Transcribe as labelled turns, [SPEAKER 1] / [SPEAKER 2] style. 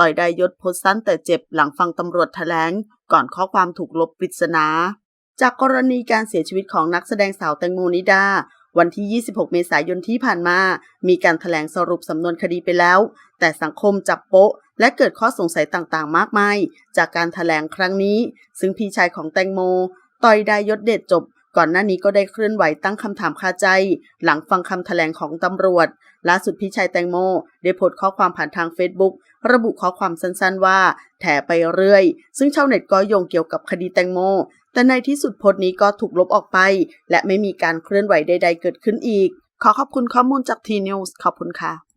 [SPEAKER 1] ต่อยไดายศโพสต์สั้นแต่เจ็บหลังฟังตำรวจแถลง ก่อนข้อความถูกลบปริศนา จากกรณีการเสียชีวิตของนักแสดงสาวแตงโมนิดา วันที่ 26 เมษายนที่ผ่านมา มีการแถลงสรุปสำนวนคดีไปแล้ว แต่สังคมจับโป๊ะ และเกิดข้อสงสัยต่างๆ มากมาย จากการแถลงครั้งนี้ ซึ่งพี่ชายของแตงโม ต่อยไดายยศเดชจบ ก่อนหน้านี้ก็ได้เคลื่อนไหวตั้งคำถามคาใจ หลังฟังคำแถลงของตำรวจ ล่าสุดพี่ชายแตงโม ได้โพสต์ข้อความผ่านทางเฟซบุ๊กระบุข้อความสั้นๆว่า แถไปเรื่อย ซึ่งชาวเน็ตก็โยงเกี่ยวกับคดีแตงโม แต่ในที่สุดโพสต์นี้ก็ถูกลบออกไป และไม่มีการเคลื่อนไหวใด ๆ เกิดขึ้นอีก ขอขอบคุณข้อมูลจากทีนิวส์ขอบคุณค่ะ